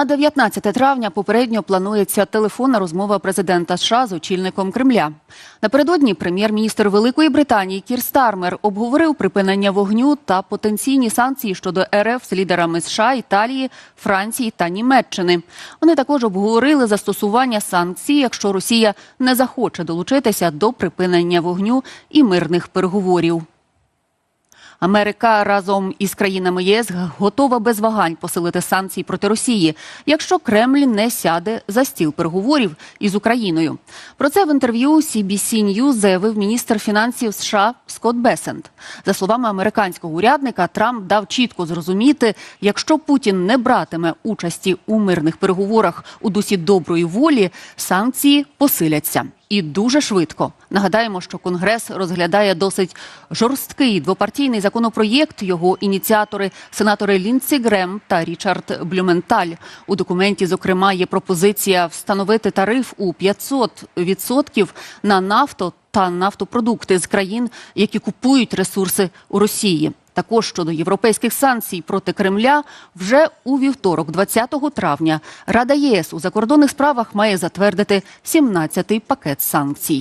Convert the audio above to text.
На 19 травня попередньо планується телефонна розмова президента США з очільником Кремля. Напередодні прем'єр-міністр Великої Британії Кір Стармер обговорив припинення вогню та потенційні санкції щодо РФ з лідерами США, Італії, Франції та Німеччини. Вони також обговорили застосування санкцій, якщо Росія не захоче долучитися до припинення вогню і мирних переговорів. Америка разом із країнами ЄС готова без вагань посилити санкції проти Росії, якщо Кремль не сяде за стіл переговорів із Україною. Про це в інтерв'ю CBC News заявив міністр фінансів США Скотт Бесент. За словами американського урядника, Трамп дав чітко зрозуміти, якщо Путін не братиме участі у мирних переговорах у дусі доброї волі, санкції посиляться. І дуже швидко нагадаємо, що Конгрес розглядає досить жорсткий двопартійний законопроєкт. Його ініціатори сенатори Лінці Грем та Річард Блюменталь. У документі, зокрема, є пропозиція встановити тариф у 500% на нафту та нафтопродукти з країн, які купують ресурси у Росії. Також щодо європейських санкцій проти Кремля вже у вівторок, 20 травня, Рада ЄС у закордонних справах має затвердити 17-й пакет санкцій.